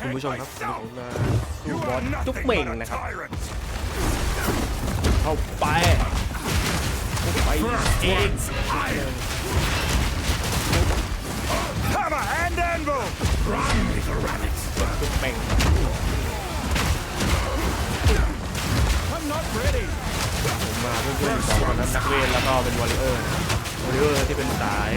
คุณผู้ชมครับผมมาสู้บอสจุ๊บเหม่งนะครับเข้าไปเข้าไปเองจุ๊บเหม่ง I'm not ready! ผมมาเพื่อนๆสองคนนั้นนักเวทแล้วก็เป็นวอริเออร์วอริเออร์ที่เป็นสาย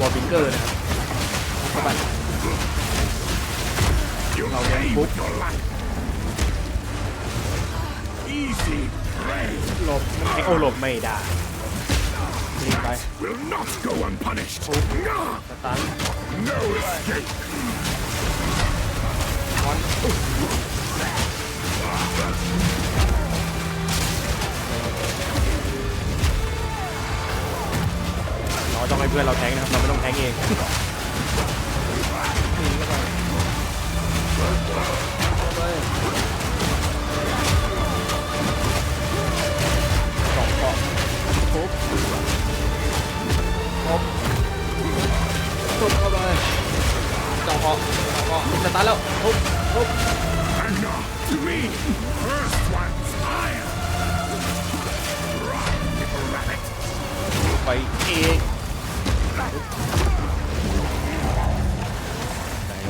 วอลบิงเกอร์นะครับเข้าไป You Oh, pay yeah. with your life! Easy prey หลบมันไอโอหลบไม่ได้รีบไป will not go unpunished! สตัน No escape! คอนอุ๊ยเราต้องให้เพื่อนเราแทงนะครับ เราไม่ต้องแทงเอง Let's go. Uh,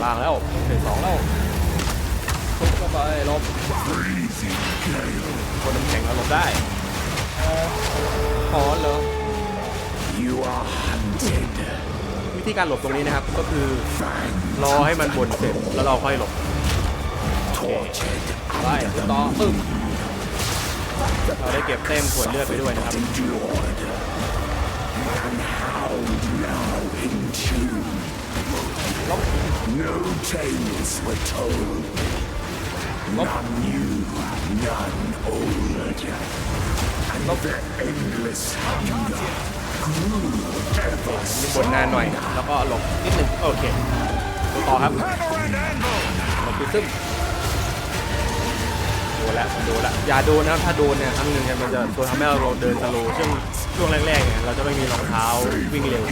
ล่างแล้วหนึ่งสองแล้วทุบเข้าไปหลบคนน้ำแข็งเราหลบได้อ๋อเหรอ You are hunted! วิธีการหลบตรงนี้นะครับก็คือรอให้มันบนเสร็จแล้วเราค่อยหลบไปต่อปึ้มเราได้เก็บเต็มส่วนเลือดไปด้วยนะครับ Endured! And hound now in tune! No tales were told! None new, none old! And the endless hunger grew ever บนหน้าหน่อย แล้วก็ลบนิดหนึ่งโอเค ต่อครับหลบไปซึมโดนละโดนละอย่าโดนนะครับถ้าโดนเนี่ยครั้งหนึ่งเนี่ยมันจะตัวทำให้เราเดินสโลว์ช่วงช่วงแรกๆเนี่ยเราจะไม่มีรองเท้าวิ่งเร็ว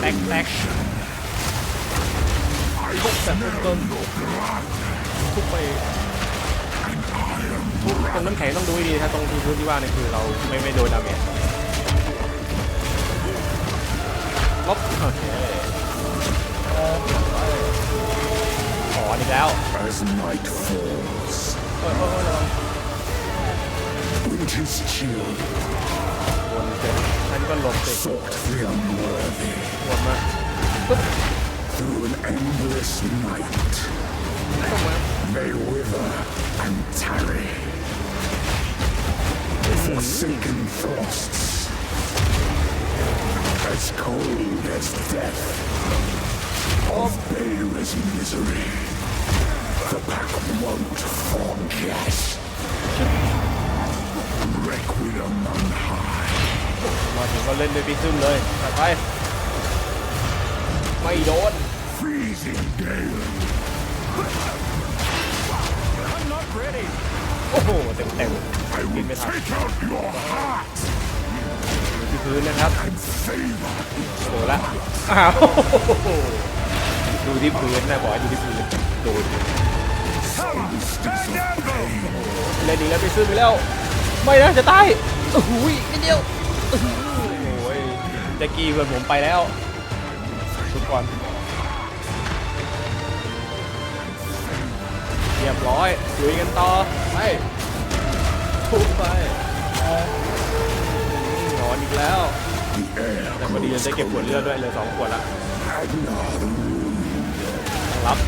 แตกแตกแตกทุบแบบต้นทุบไปทุบตรงน้ำแข็งต้องดูให้ดีถ้าตรงที่พื้นที่ว่าเนี่ยคือเราไม่ไม่โดนดาเมจลบโอเคขออีกแล้ว As night falls, เออเออเออระวัง winter's chill วนเสร็จท่านก็หลบเสร็จ sought the unworthy วนมาปึ๊บ through an endless night. ต้องมา They wither and tarry. Forsaken frosts, as cold as death, of baleless misery. The pack won't forget. Requiem on high. มาถึงก็เล่นด้วยพิซึมเลยไปไป ไม่โดน Freezing gale. I'm not ready. โอ้โห เต็มเต็ม I will take out your heart ที่พื้นนะครับ and savor โดนละ อ้าว ดูที่พื้นนะบอกให้ดูที่พื้นโดน Stand down, เล่นดีแล้วพิซึมไปแล้ว ไม่นะจะตายโอ้โหนิดเดียว โอ้โหแจ็กกี้เพื่อนผมไปแล้ว ทุกคนเรียบร้อยลุยกันต่อไปทุบไปนอนอีกแล้ว แต่พอดีจะได้เก็บขวดเลือดด้วยเลยสองขวดละรับ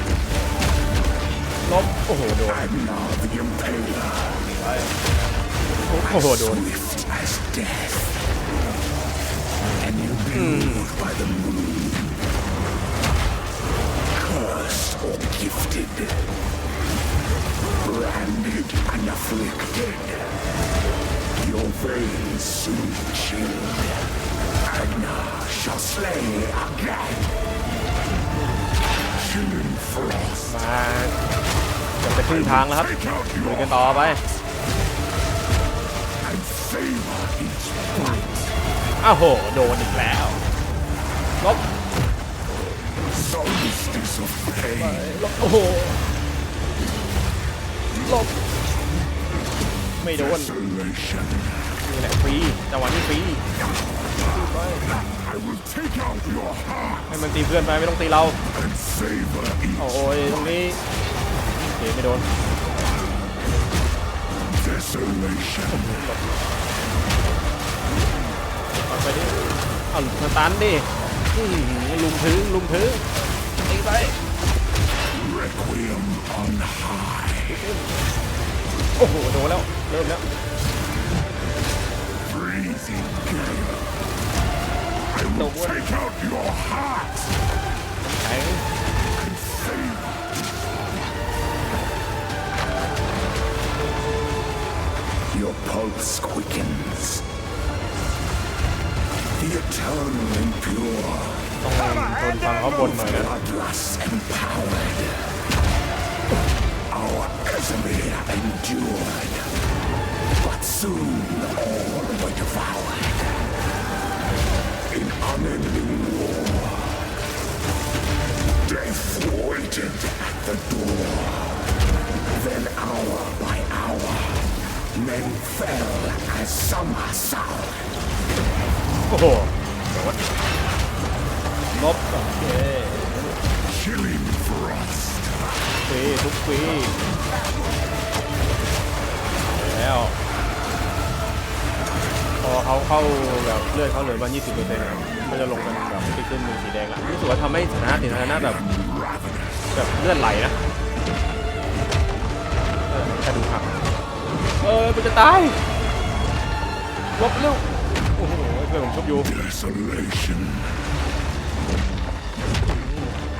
ลบโอ้โหโดนไปโอ้โหโดน swift as death. And you behold by the moon, cursed or gifted, branded and afflicted. Your veins soon chilled. Agna shall slay again. Chilling frost. มาเกือบจะครึ่งทางแล้วครับ Take out ลุย your กันต่อไป and savor each bite. อ้าวโห โดนอีกแล้วลบลบโอ้โหลบไม่โดนนี่แหละฟรีจังหวะนี้ฟรีให้มันตีเพื่อนไปไม่ต้องตีเราโอ้ยตรงนี้โอเคไม่โดน เอาสตันดิลุมถึงลุมถึงตีไปโอ้โหโดนแล้วเริ่มแล้วโดนแข็โ Your pulse. The eternal impure. ต้องทนฟังเขาบนหน่อยนะ Bloodlust empowered. Our Casimir endured. But soon all were รีทุกฟรีแล้วพอเขาเข้าแบบเลือดเขาเหลือมา20เปอร์เซ็นต์ก็จะลงเป็นแบบติดขึ้นเป็นสีแดงละรู้สึกว่าทำให้สถานะติดสถานะแบบแบบเลือดไหลนะกระดูกหักเออมันจะตายลบเร็วโอ้โหเพื่อนผมชอบอยู่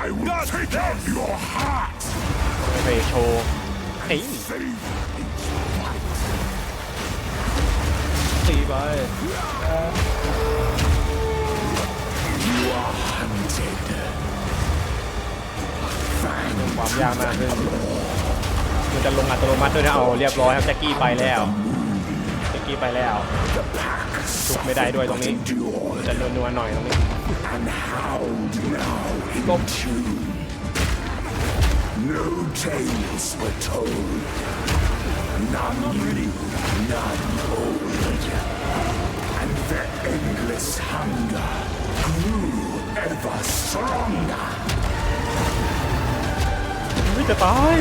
I will take out your heart. ไปโชว์เฮ้ย Savor each bite. ตีไป You are hunted. ความยากมากขึ้นมันจะลงอัตโนมัติด้วยนะเอาเรียบร้อยครับแจ็คกี้ไปแล้วแจ็คกี้ไปแล้ว The pack จุกไม่ได้ด้วยตรงนี้ endured จะนัวๆหน่อยตรงนี้ and howled No tales were told. None new, none old. And their endless hunger grew ever stronger. ไม่จะตาย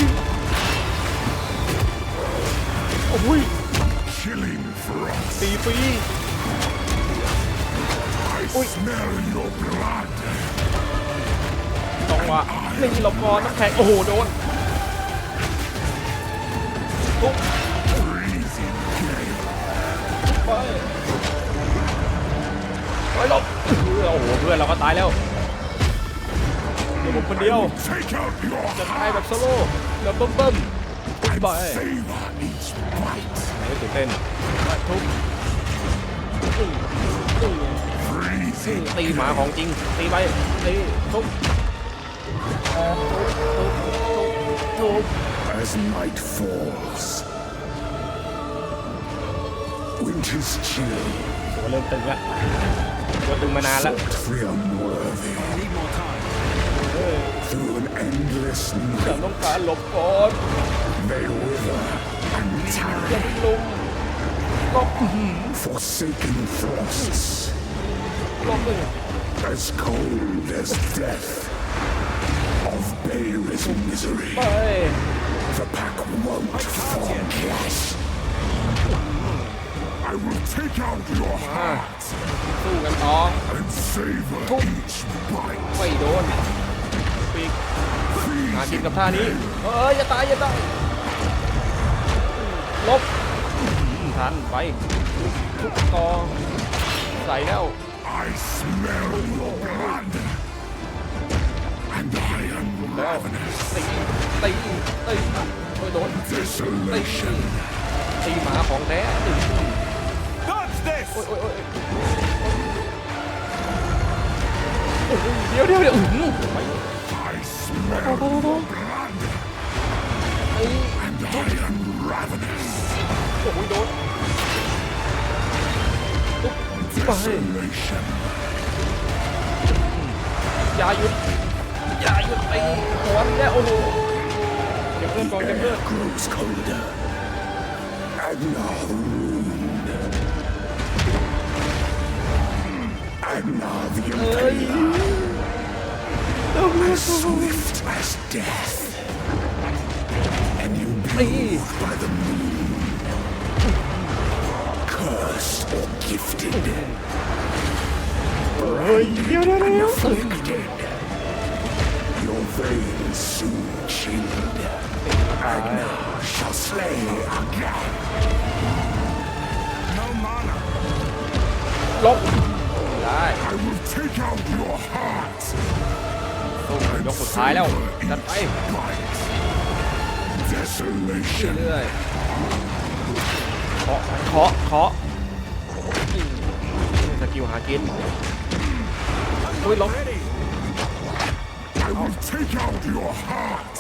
โอ้ย Killing frost. ตีฟรี I smell your blood. นี่หลบก่อนน้ำแข็งโอ้โหโดนทุบไปไปหลบโอ้โหเพื่อนเราก็ตายแล้วเดี๋ยวผมคนเดียวจะตายแบบโซโล่แบบเบิ่มเบิ่มๆทุบไปไม่ตื่นเต้นมาทุบตีหมาของจริงตีไปตีทุบทุบทุบทุบ as night falls. Winter's chill, ตัวเริ่มตึงละตัวตึงมานานแล้ว free unworthy. Through an endless แต่ night, ต้องการหลบก่อน they wither and อย่า tarry, เพิ่งลุมหลบอื้อหือ forsaken frosts, หลบเลย as cold as death. Of Bayer's misery, ไป the pack won't forget. I will take out your heart สู้กันต่อ and savor each bite. ไม่โดนปีกหากิน Freezing กับท่านี้ เอ้ยอย่าตายอย่าตายลบอื้อทันไปทุกกอใส่แล้ว I smell your blood. แล้วตีตีตีโอยโดนตีตีหมาของแท้ตีโอ้ยโอยโอ้เดี๋ยวเดี๋ยวเดี๋ยวอื้อไปโอ้โหไอ้โอ้ยโดนตุ๊บไปอย่าหยุด อย่าหยุดไอ้หัวนี่แหละโอ้โหเก็บเลือดก่อนเก็บเลือด grows colder. And now the wound. And now the impaler. As swift as death. And you behold by the moon. Cursed or gifted. เฮ้ยเดี๋ยวเดี๋ยวเดี๋ยว Afflicted. Your veins soon chilled. Agnar shall slay again. No mana. ลบได้ I will take out your heart. สู้ยกสุดท้ายแล้วจัดไป Bite. Desolation. เรื่อยๆเคาะเคาะเคาะอืมสกิลหากินอุ้ยลบ Ready. I will take out your heart.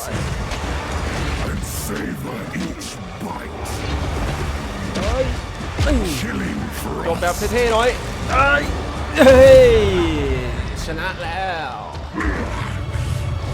And savor each bite. เฮ้ยอื้อ Killing จบ frost. แบบเท่ๆหน่อยเอ้ยเฮ้ยชนะแล้ว